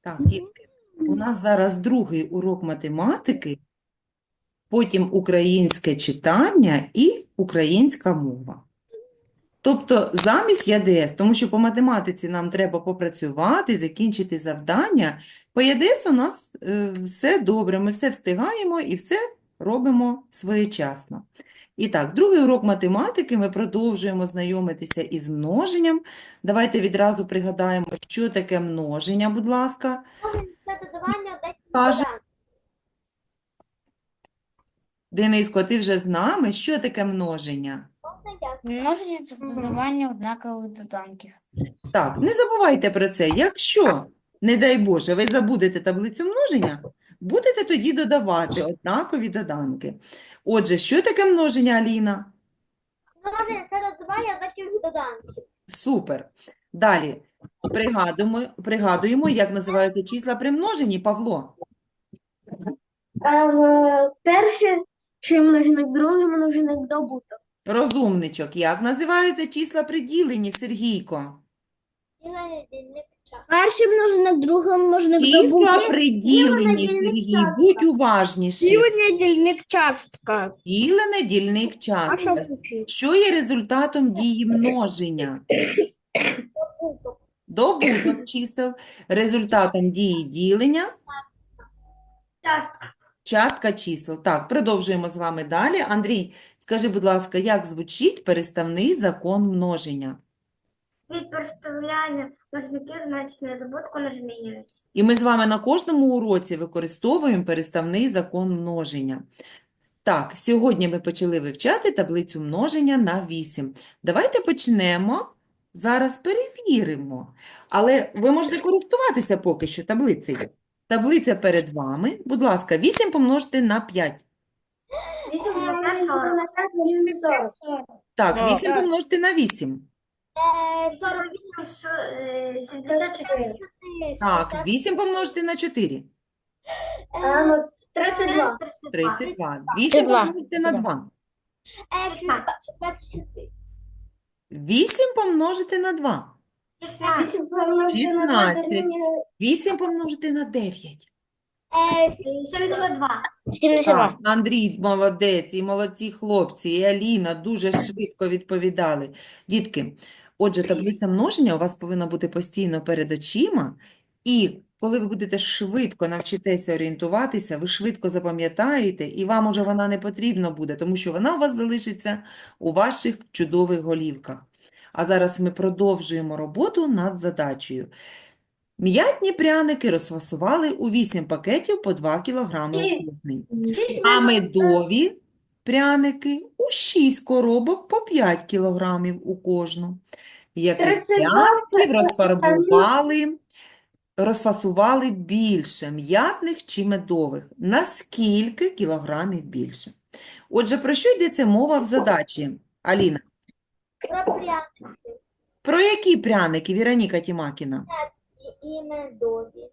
Так, дітки, у нас зараз другий урок математики, потім українське читання і українська мова. Тобто замість ЯДС, тому що по математиці нам треба попрацювати, закінчити завдання. По ЯДС у нас е, все добре, ми все встигаємо і все робимо своєчасно. І так, другий урок математики ми продовжуємо знайомитися із множенням. Давайте відразу пригадаємо, що таке множення, будь ласка. Це додавання Каже. Дениско, ти вже з нами? Що таке множення? Множення це додавання однакових доданків. Так, не забувайте про це. Якщо, не дай Боже, ви забудете таблицю множення, будете тоді додавати однакові доданки. Отже, що таке множення, Аліна? Множення це додавання декілька доданків. Супер. Далі пригадуємо, пригадуємо, як називаються числа при множенні, Павло. Перший чи множник, другий множник добуток. Розумничок, як називаються числа при діленні, Сергійко? Дільник. Перший множник, другий множник Числа добуток. при діленні, Сергій, будь уважніший. Дільник частка. Ділене дільник А що частка. включити? Що є результатом дії множення? Добуток чисел. Результатом дії ділення Частка. частка чисел. Так, продовжуємо з вами далі. Андрій, скажи, будь ласка, як звучить переставний закон множення? Від переставляння множників значення добутку не змінюється. І ми з вами на кожному уроці використовуємо переставний закон множення. Так, сьогодні ми почали вивчати таблицю множення на 8. Давайте почнемо. Зараз перевіримо. Але ви можете користуватися поки що таблицею. Таблиця перед вами. Будь ласка, 8 помножити на 5. 8 на 5 40. на 5 дорівнює 40. Так, Так. 8 помножити на 8. 48, що, е, 64. Так, 8 помножити на 4. 32. 32. 8 32. помножити на 2. 24. 8 помножити на 2. 16. 16. 8 помножити на 9. 72. 72. Так, Андрій молодець, і молодці хлопці, і Аліна дуже швидко відповідали. Дітки, отже, таблиця множення у вас повинна бути постійно перед очима, і коли ви будете швидко навчитеся орієнтуватися, ви швидко запам'ятаєте, і вам уже вона не потрібна буде, тому що вона у вас залишиться у ваших чудових голівках. А зараз ми продовжуємо роботу над задачею. М'ятні пряники розфасували у 8 пакетів по 2 кг кожний. А медові пряники у 6 коробок по 5 кілограмів у кожну. Яких 32 пряників розфарбували, розфасували більше м'ятних чи медових? На скільки кілограмів більше? Отже, про що йдеться мова в задачі? Аліна, Про пряники про які пряники, Віроніка Тімакіна? і медові.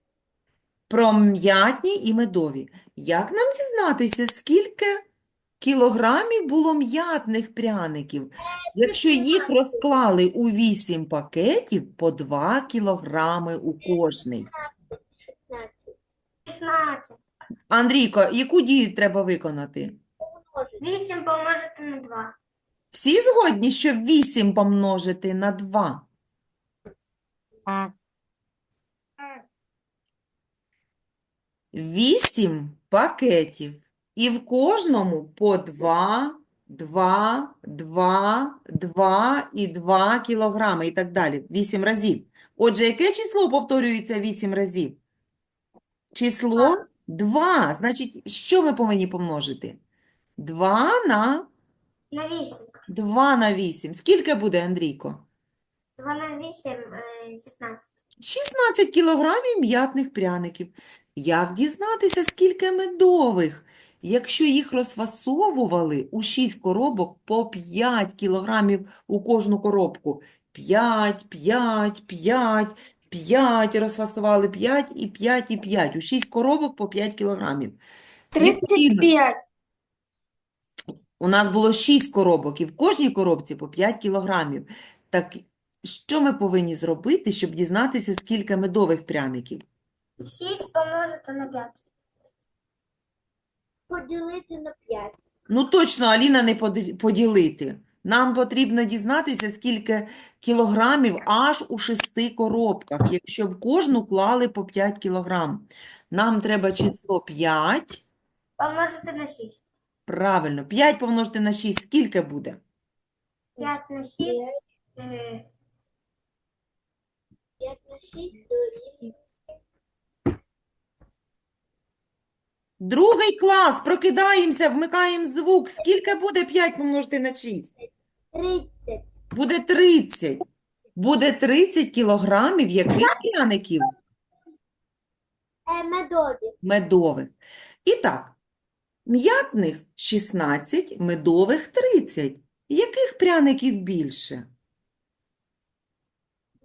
Про м'ятні і медові. Як нам дізнатися, скільки кілограмів було м'ятних пряників, якщо їх розклали у 8 пакетів по 2 кілограми у кожний? 16. 16. Андрійко, яку дію треба виконати? 8 помножити на 2. Всі згодні, що 8 помножити на 2? А, 8 пакетів. І в кожному по 2, 2, 2, 2 і 2 кілограми і так далі. 8 разів. Отже, яке число повторюється 8 разів? Число 2. Значить, що ми повинні помножити? 2 на На 8. 2 на 8. Скільки буде, Андрійко? 2 на 8 е, 16. 16 кілограмів м'ятних пряників. Як дізнатися, скільки медових? Якщо їх розфасовували у 6 коробок по 5 кілограмів у кожну коробку. 5, 5, 5, 5 розфасували 5 і 5 і 5. У 6 коробок по 5 кілограмів. 35. У нас було 6 коробок, і в кожній коробці по 5 кілограмів. Так, що ми повинні зробити, щоб дізнатися, скільки медових пряників? 6 помножити на 5. Поділити на 5. Ну, точно, Аліна, не поди- поділити. Нам потрібно дізнатися, скільки кілограмів аж у шести коробках, якщо в кожну клали по 5 кілограм. Нам треба число 5. Помножити на 6. Правильно, 5 помножити на 6, скільки буде? 5 на 6. Е, 5 на 6 дорівнює. Другий клас, прокидаємося, вмикаємо звук. Скільки буде 5 помножити на 6? 30. Буде 30. Буде 30 кілограмів яких пряників? Е, медові. Медових. І так, м'ятних 16, медових 30. Яких пряників більше?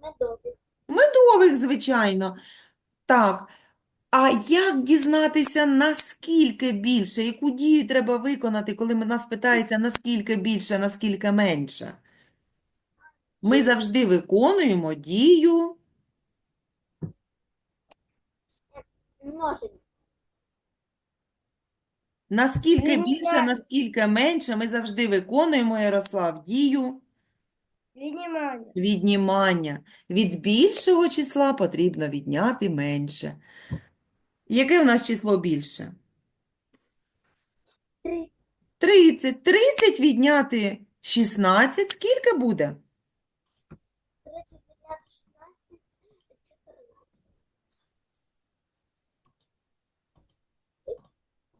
Медові. Медових, звичайно. Так. А як дізнатися, наскільки більше? Яку дію треба виконати, коли нас питається, наскільки більше, наскільки менше? Ми завжди виконуємо дію Множення. наскільки більше, наскільки менше. Ми завжди виконуємо, Ярослав, дію Віднімання. віднімання. Від більшого числа потрібно відняти менше. Яке в нас число більше? 3. 30. 30 відняти 16. Скільки буде? 30 відняти 16. 14.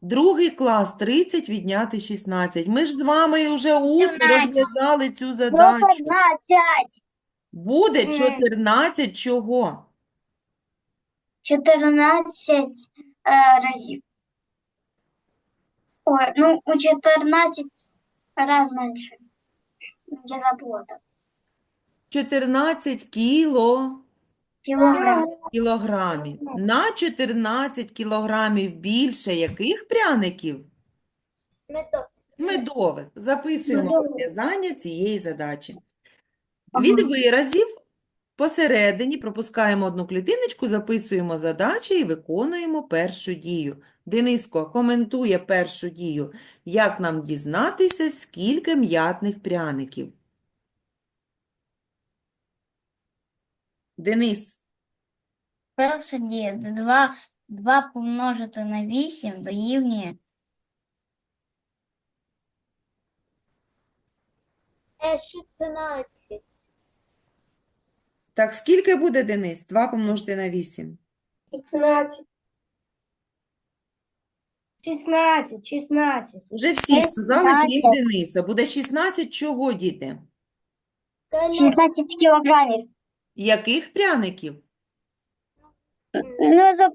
Другий клас 30 відняти 16. Ми ж з вами вже усно розв'язали цю задачу. 14. Буде Мгм. 14 чого? 14 е, разів. Ой, ну у 14 раз менше. Я забула так. 14 кіло. Кілограм. кілограмів. На 14 кілограмів більше яких пряників? Медових. Записуємо Медових. розв'язання цієї задачі. Від виразів посередині пропускаємо одну клітиночку, записуємо задачі і виконуємо першу дію. Дениско коментує першу дію. Як нам дізнатися, скільки м'ятних пряників? Денис, Перша дія. 2, 2 помножити на 8 дорівнює Е, 16. Так скільки буде, Денис? 2 помножити на 8. 15. 16, 16. Уже всі сказали, крім Дениса. Буде 16 чого, діти? 16 кілограмів. Яких пряників? Ну, за...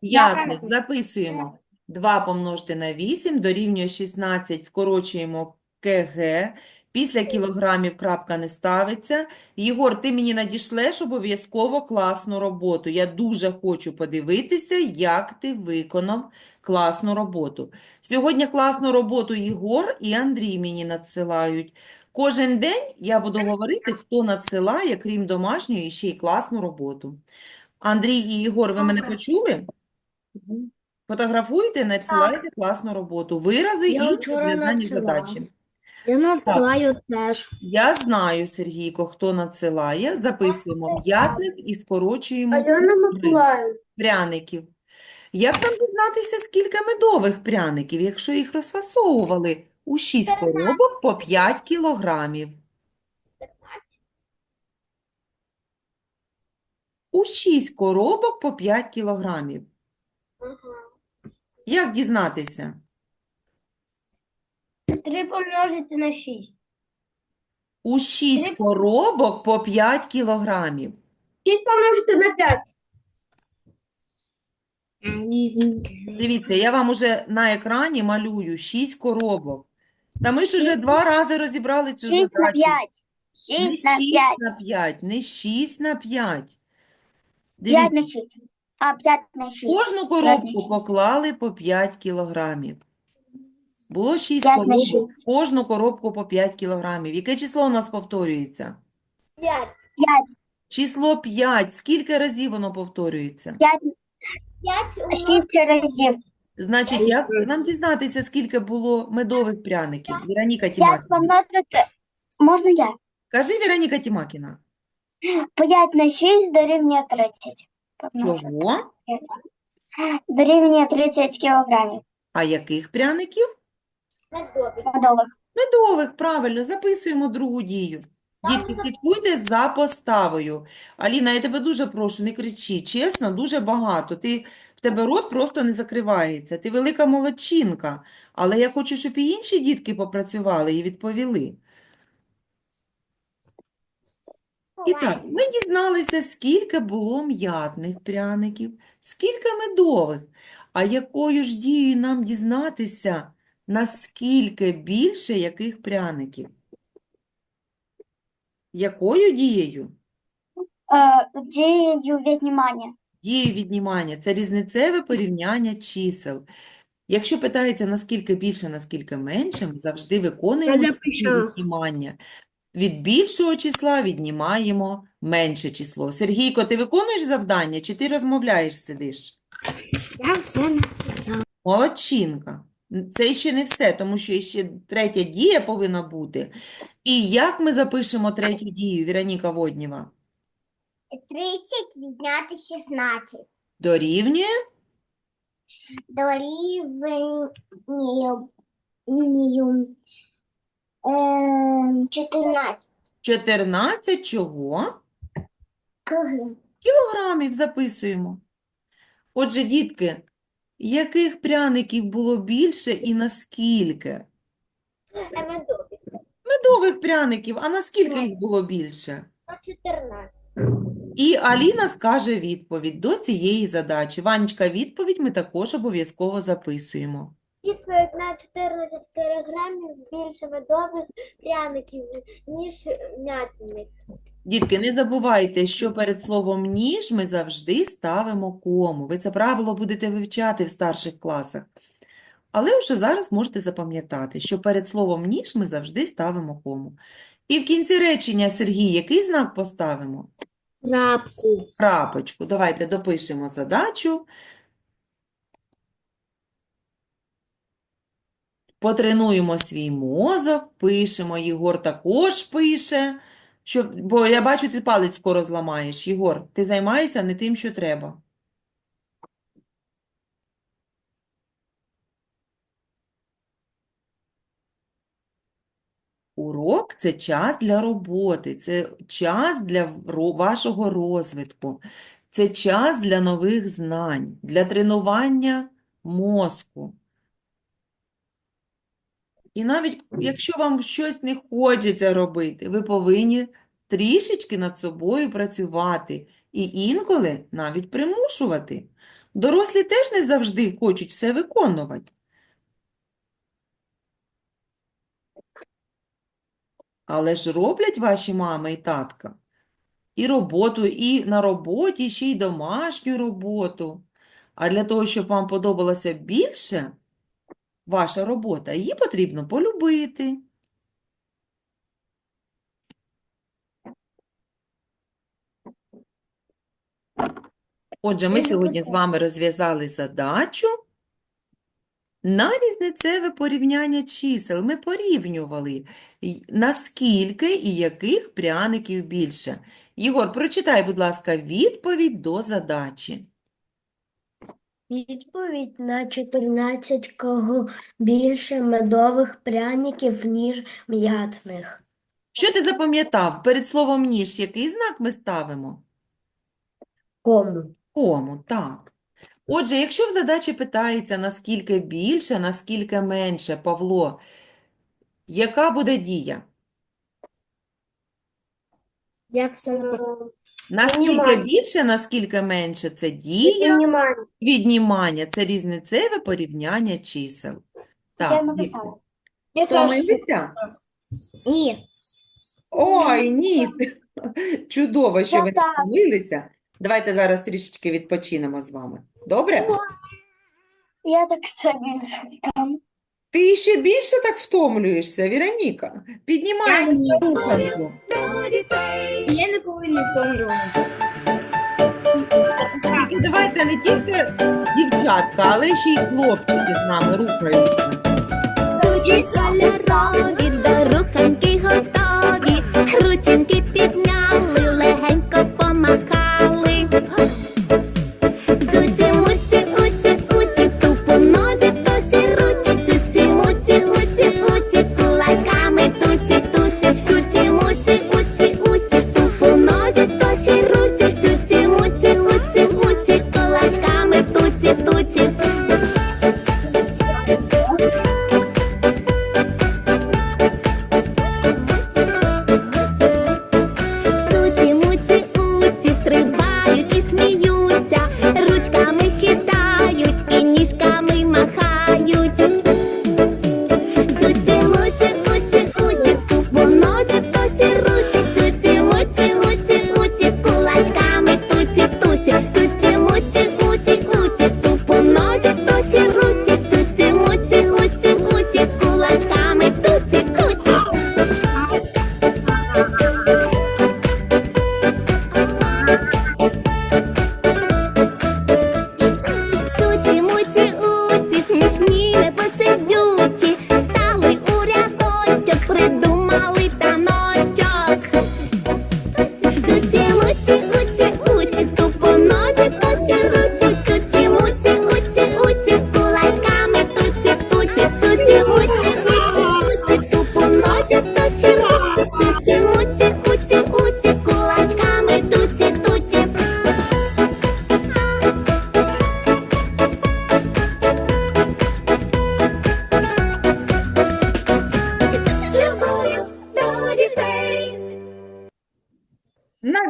П'ятних. Записуємо. 2 помножити на 8 дорівнює 16. Скорочуємо КГ. Після кілограмів крапка не ставиться. Єгор, ти мені надішлеш обов'язково класну роботу. Я дуже хочу подивитися, як ти виконав класну роботу. Сьогодні класну роботу Єгор і Андрій мені надсилають. Кожен день я буду говорити, хто надсилає, крім домашньої, ще й класну роботу. Андрій і Єгор, ви мене почули? Фотографуйте, надсилайте класну роботу. Вирази Я і надсилала. задачі. Я надсилаю теж. Я знаю, Сергійко, хто надсилає. Записуємо м'ятник і скорочуємо не три пряників. Як нам дізнатися, скільки медових пряників, якщо їх розфасовували у 6 коробок по 5 кілограмів? У 6 коробок по 5 кілограмів. Як дізнатися? 3 помножити на 6. У 6 коробок по 5 кілограмів. 6 помножити на 5. Дивіться, я вам уже на екрані малюю 6 коробок. Та ми ж уже два рази розібрали цю 6 на задачу. 5. Не 6 на 6 5. на 5, не 6 на 5. 5 Дивіться, на 6. А, 5 на 6. кожну коробку поклали по 5 кілограмів. Було 6 П'ять на коробок, шість. кожну коробку по 5 кілограмів. Яке число у нас повторюється? П'ять. П'ять. Число 5. Скільки разів воно повторюється? П'ять. П'ять умножити Шість разів. Значить, як нам дізнатися, скільки було медових пряників? Віроніка П'ять Тімакіна. помножити. Можна я? Кажи, Віроніка Тімакіна. П'ять на шість дорівнює тридцять. Помножити. Чого? Дорівнює тридцять кілограмів А яких пряників? Медових. медових. Правильно, записуємо другу дію. Дітки, слідкуйте за поставою. Аліна, я тебе дуже прошу, не кричи. Чесно, дуже багато. Ти, в тебе рот просто не закривається. Ти велика молодчинка. Але я хочу, щоб і інші дітки попрацювали і відповіли. І так, ми дізналися, скільки було м'ятних пряників, скільки медових. А якою ж дією нам дізнатися, наскільки більше яких пряників? Якою дією? Е, дією віднімання. Дією віднімання. Це різницеве порівняння чисел. Якщо питається, наскільки більше, наскільки менше, ми завжди виконуємо дію віднімання. Від більшого числа віднімаємо менше число. Сергійко, ти виконуєш завдання чи ти розмовляєш, сидиш? Я все написав. Молодчинка. Це ще не все, тому що ще третя дія повинна бути. І як ми запишемо третю дію, Віроніка Воднєва? Тридцять відняти шістнадцять. Дорівнює Дорівнює ем, чотирнадцять. 14 чого? Круги. Кілограмів записуємо. Отже, дітки, яких пряників було більше і наскільки? Медових. Медових пряників, а наскільки їх було більше? На чотирнадцять. І Аліна скаже відповідь до цієї задачі. Ванечка, відповідь ми також обов'язково записуємо. Відповідь на 14 кілограмів більше медових пряників, ніж м'ятних. Дітки, не забувайте, що перед словом «ніж» ми завжди ставимо кому. Ви це правило будете вивчати в старших класах. Але вже зараз можете запам'ятати, що перед словом «ніж» ми завжди ставимо кому. І в кінці речення, Сергій, який знак поставимо? Крапку. Крапочку. Давайте допишемо задачу. Потренуємо свій мозок, пишемо. Єгор також пише. Щоб, бо я бачу, ти палець скоро зламаєш. Єгор, ти займаєшся не тим, що треба. Урок – це час для роботи, це час для вашого розвитку, це час для нових знань, для тренування мозку. І навіть якщо вам щось не хочеться робити, ви повинні трішечки над собою працювати і інколи навіть примушувати. Дорослі теж не завжди хочуть все виконувати. Але ж роблять ваші мами і татка і роботу, і на роботі, ще й домашню роботу. А для того, щоб вам подобалося більше ваша робота, її потрібно полюбити. Отже, ми сьогодні з вами розв'язали задачу на різницеве порівняння чисел. Ми порівнювали, наскільки і яких пряників більше. Єгор, прочитай, будь ласка, відповідь до задачі. Відповідь на 14 кого більше медових пряників, ніж м'ятних. Що ти запам'ятав? Перед словом «ніж» який знак ми ставимо? Кому? Кому, так. Отже, якщо в задачі питається, наскільки більше, наскільки менше, Павло, яка буде дія? Я все написав. Наскільки Віднімання. більше, наскільки менше – це дія, Віднімання. віднімання – це різницеве порівняння чисел. Я Так, написала. Я втомилися? Ні. Ой, ні, чудово, що Я ви не так. втомилися. Давайте зараз трішечки відпочинемо з вами. Добре? Я так ще більше там. Ти ще більше так втомлюєшся, Віроніка. Піднімаємося руханку. Я не повинна втомлюватися. І давайте не тільки дівчатка, але ще й хлопчики з нами рухаються. Тоді кольорові до руханки готові, рученьки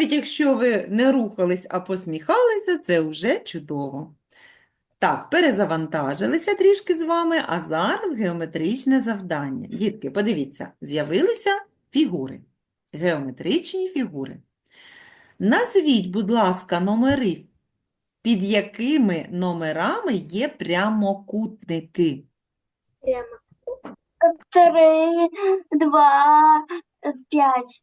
Навіть якщо ви не рухались, а посміхалися, це вже чудово. Так, перезавантажилися трішки з вами, а зараз геометричне завдання. Дітки, подивіться, з'явилися фігури, геометричні фігури. Назвіть, будь ласка, номери, під якими номерами є прямокутники. Три, два, п'ять.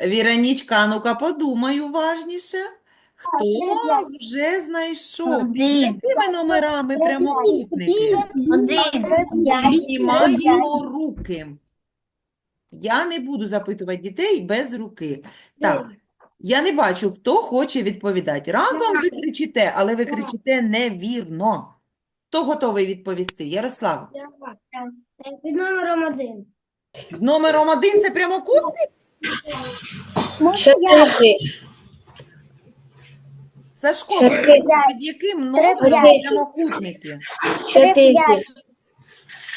Віронічка, а ну-ка подумай уважніше. Хто вже знайшов, під якими номерами прямокутники? Один. Піднімаємо руки. Я не буду запитувати дітей без руки. Так, я не бачу, хто хоче відповідати. Разом ви кричите, але ви кричите невірно. Хто готовий відповісти? Ярослав, Під номером один. під номером один це прямокутник? Чотири. Сашко, Чотири. під яким номером прямокутники? Чотири.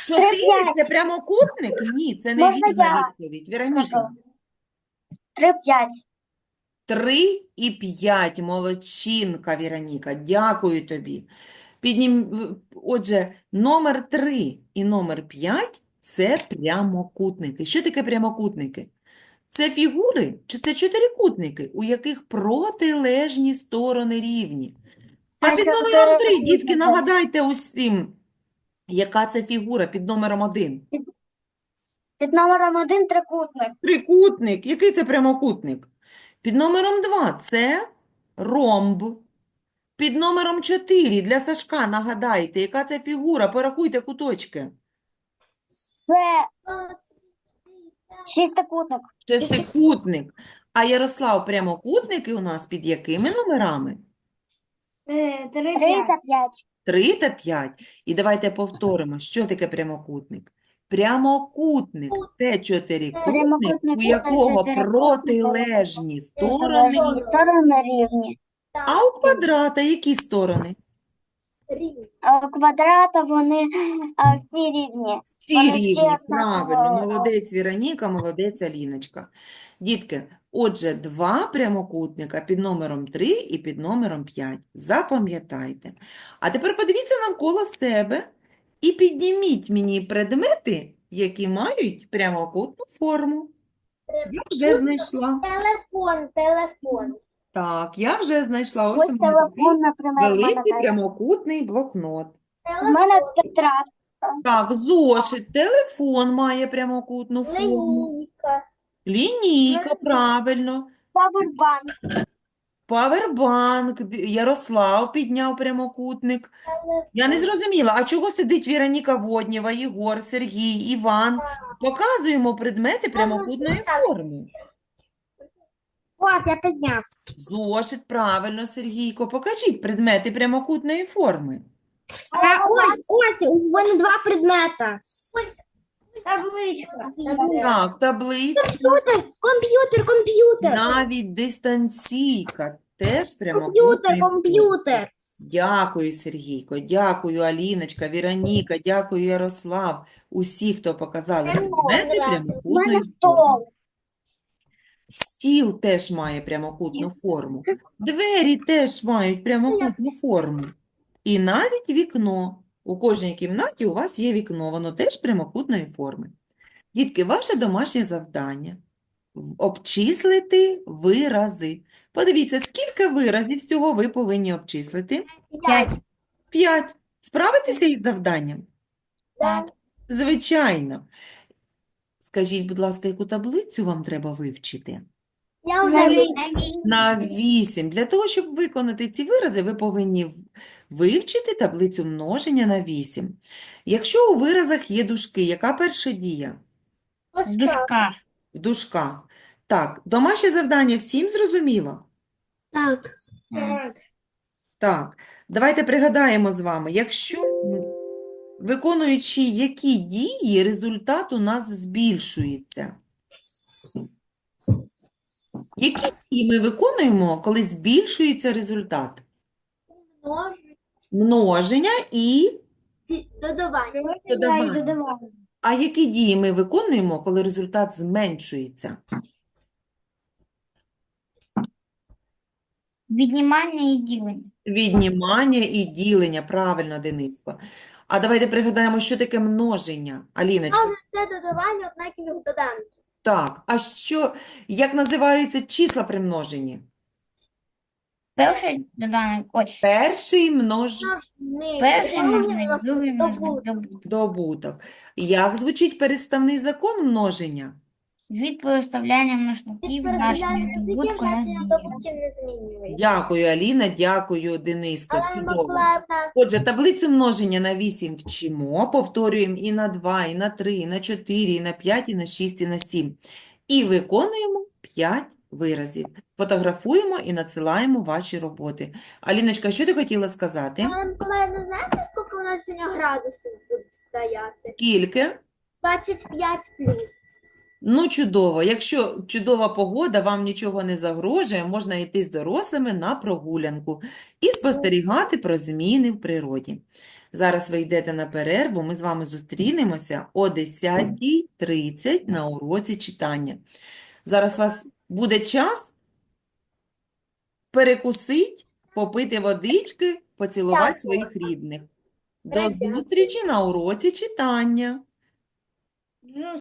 Чотири – це прямокутник? Ні, це Можна невірна я відповідь. Віроніка. Три, п'ять. Три і п'ять, молодчинка, Віроніка, дякую тобі. Піднім... Отже, номер три і номер п'ять – це прямокутники. Що таке прямокутники? Це фігури чи це чотирикутники, у яких протилежні сторони рівні? А під номером три, дітки, нагадайте усім, яка це фігура під номером один? Під номером один трикутник. Трикутник. Який це прямокутник? Під номером 2 це ромб. Під номером 4 для Сашка нагадайте, яка це фігура? Порахуйте куточки. Це шістикутник. Шестикутник. А Ярослав, прямокутники у нас під якими номерами? Три, Три та п'ять. 3 та 5. І давайте повторимо, що таке прямокутник. Прямокутник – це чотирикутник, Прямокутник у це якого чотирикутник, протилежні сторони. Сторони рівні. А у квадрата які сторони? А у квадрата вони а, всі рівні. Всі Вони всі рівні, однаково. правильно. Молодець Віроніка, молодець Аліночка. Дітки, отже, два прямокутника під номером 3 і під номером 5. Запам'ятайте. А тепер подивіться навколо себе і підніміть мені предмети, які мають прямокутну форму. Я вже знайшла. Телефон, телефон. Так, я вже знайшла. Ось Ось у мене такий телефон, наприклад, в мене великий прямокутний блокнот. У мене тетрадка. Так, зошит, телефон має прямокутну форму. Лінійка. Лінійка, правильно. Павербанк. Павербанк, Ярослав підняв прямокутник. Я не зрозуміла, а чого сидить Віроніка Воднєва, Єгор, Сергій, Іван? Показуємо предмети прямокутної форми. От, я підняв. Зошит, правильно, Сергійко. Покажіть предмети прямокутної форми. А ось, ось, у мене два предмета. Табличка. Так, таблиця, Комп'ютер, комп'ютер, комп'ютер. навіть дистанційка теж Комп'ютер, форми. комп'ютер. Дякую, Сергійко, дякую, Аліночка, Віроніка, дякую, Ярослав. Усі, хто показали предмети прямокутної форми. стол. Стіл теж має прямокутну форму. Двері теж мають прямокутну форму. І навіть вікно. У кожній кімнаті у вас є вікно, воно теж прямокутної форми. Дітки, ваше домашнє завдання обчислити вирази. Подивіться, скільки виразів всього ви повинні обчислити? П'ять. П'ять. Справитеся із завданням? Так. Звичайно. Скажіть, будь ласка, яку таблицю вам треба вивчити? Я вже На 8. Для того, щоб виконати ці вирази, ви повинні вивчити таблицю множення на 8. Якщо у виразах є дужки, яка перша дія? Дужка. В дужках. Так, домашнє завдання всім зрозуміло? Так. Так, давайте пригадаємо з вами, якщо виконуючи які дії, результат у нас збільшується. Які дії ми виконуємо, коли збільшується результат? Множення і додавання. додавання. А які дії ми виконуємо, коли результат зменшується? Віднімання і ділення. Віднімання і ділення, правильно, Дениско. А давайте пригадаємо, що таке множення. Аліночка, Це додавання однакових доданків. так. А що, як називаються числа при множенні? Перший доданок, ой, Перший множ... перший множник, другий множник, добуток. добуток. Як звучить переставний закон множення? Від переставляння множників значення добутку змінюється. Дякую, Аліна, дякую, Дениско. Але Чудово. Отже, таблицю множення на 8 вчимо, повторюємо і на 2, і на 3, і на 4, і на 5, і на 6, і на 7. І виконуємо 5 виразів. Фотографуємо і надсилаємо ваші роботи. Аліночка, що ти хотіла сказати? але Миколаївна, знаєте, скільки у нас сьогодні градусів буде стояти? Скільки? 25 плюс. Ну, чудово. Якщо чудова погода, вам нічого не загрожує, можна йти з дорослими на прогулянку і спостерігати про зміни в природі. Зараз ви йдете на перерву, ми з вами зустрінемося о 10.30 на уроці читання. Зараз у вас буде час перекусить, попити водички, поцілувати своїх рідних. До зустрічі на уроці читання.